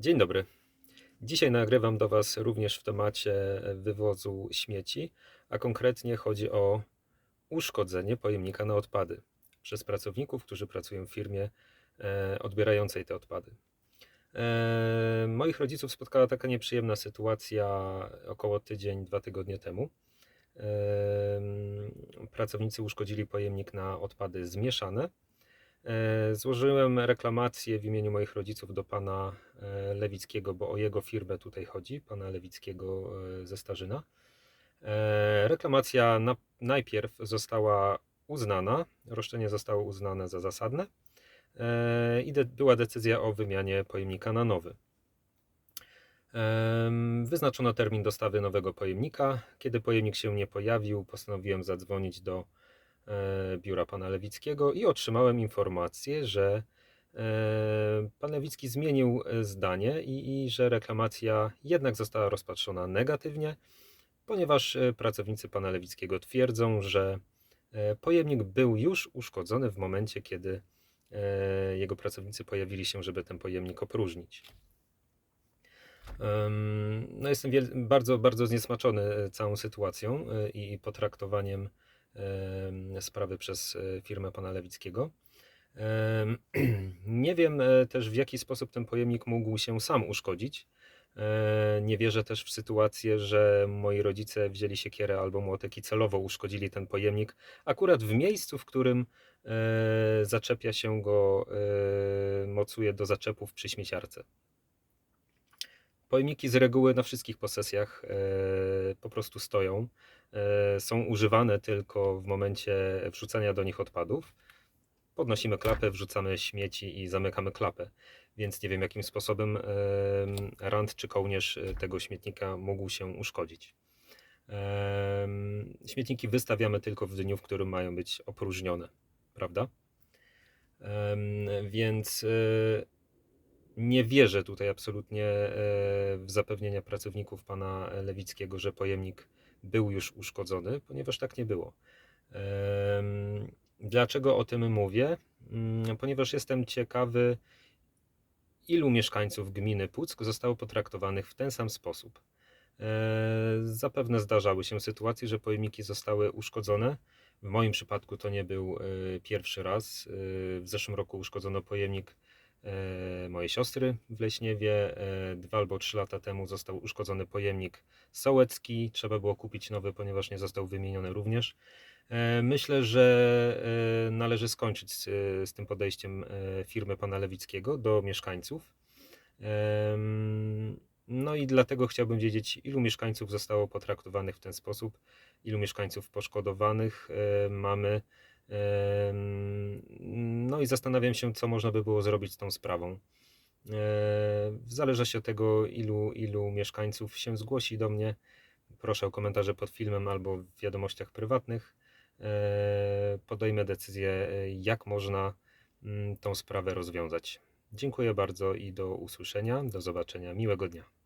Dzień dobry. Dzisiaj nagrywam do Was również w temacie wywozu śmieci, a konkretnie chodzi o uszkodzenie pojemnika na odpady przez pracowników, którzy pracują w firmie e, odbierającej te odpady. E, Moich rodziców spotkała taka nieprzyjemna sytuacja około tydzień, dwa tygodnie temu. E, Pracownicy uszkodzili pojemnik na odpady zmieszane. E, Złożyłem reklamację w imieniu moich rodziców do pana e, Lewickiego, bo o jego firmę tutaj chodzi, pana Lewickiego e, ze Starzyna. Reklamacja na, najpierw została uznana, roszczenie zostało uznane za zasadne i de, była decyzja o wymianie pojemnika na nowy. Wyznaczono termin dostawy nowego pojemnika. Kiedy pojemnik się nie pojawił, postanowiłem zadzwonić do biura pana Lewickiego i otrzymałem informację, że e, pan Lewicki zmienił e, zdanie i, i że reklamacja jednak została rozpatrzona negatywnie, ponieważ e, pracownicy pana Lewickiego twierdzą, że e, pojemnik był już uszkodzony w momencie, kiedy e, jego pracownicy pojawili się, żeby ten pojemnik opróżnić. No jestem bardzo, bardzo zniesmaczony e, całą sytuacją e, i potraktowaniem em, sprawy przez e, firmę pana Lewickiego. Nie wiem e, też w jaki sposób ten pojemnik mógł się sam uszkodzić. E, Nie wierzę też w sytuację, że moi rodzice wzięli siekierę albo młotek i celowo uszkodzili ten pojemnik akurat w miejscu, w którym zaczepia się go, mocuje do zaczepów przy śmieciarce. Pojemniki z reguły na wszystkich posesjach e, po prostu stoją. E, są używane tylko w momencie wrzucania do nich odpadów. Podnosimy klapę, wrzucamy śmieci i zamykamy klapę. Więc nie wiem, jakim sposobem rant czy kołnierz e, tego śmietnika mógł się uszkodzić. Śmietniki wystawiamy tylko w dniu, w którym mają być opróżnione, prawda? Więc nie wierzę tutaj absolutnie e, w zapewnienia pracowników pana Lewickiego, że pojemnik był już uszkodzony, ponieważ tak nie było. Dlaczego o tym mówię? Mm, Ponieważ jestem ciekawy, ilu mieszkańców gminy Puck zostało potraktowanych w ten sam sposób. E, Zapewne zdarzały się sytuacje, że pojemniki zostały uszkodzone. W moim przypadku to nie był e, pierwszy raz. W zeszłym roku uszkodzono pojemnik mojej siostry w Leśniewie. E, Dwa albo trzy lata temu został uszkodzony pojemnik sołecki. Trzeba było kupić nowy, ponieważ nie został wymieniony również. E, Myślę, że e, należy skończyć z, z tym podejściem e, firmy pana Lewickiego do mieszkańców. No i dlatego chciałbym wiedzieć, ilu mieszkańców zostało potraktowanych w ten sposób, ilu mieszkańców poszkodowanych e, mamy. No i zastanawiam się, co można by było zrobić z tą sprawą. E, W zależności od tego, ilu, ilu mieszkańców się zgłosi do mnie, proszę o komentarze pod filmem albo w wiadomościach prywatnych. E, Podejmę decyzję, e, jak można mm, tą sprawę rozwiązać. Dziękuję bardzo i do usłyszenia. Do zobaczenia. Miłego dnia.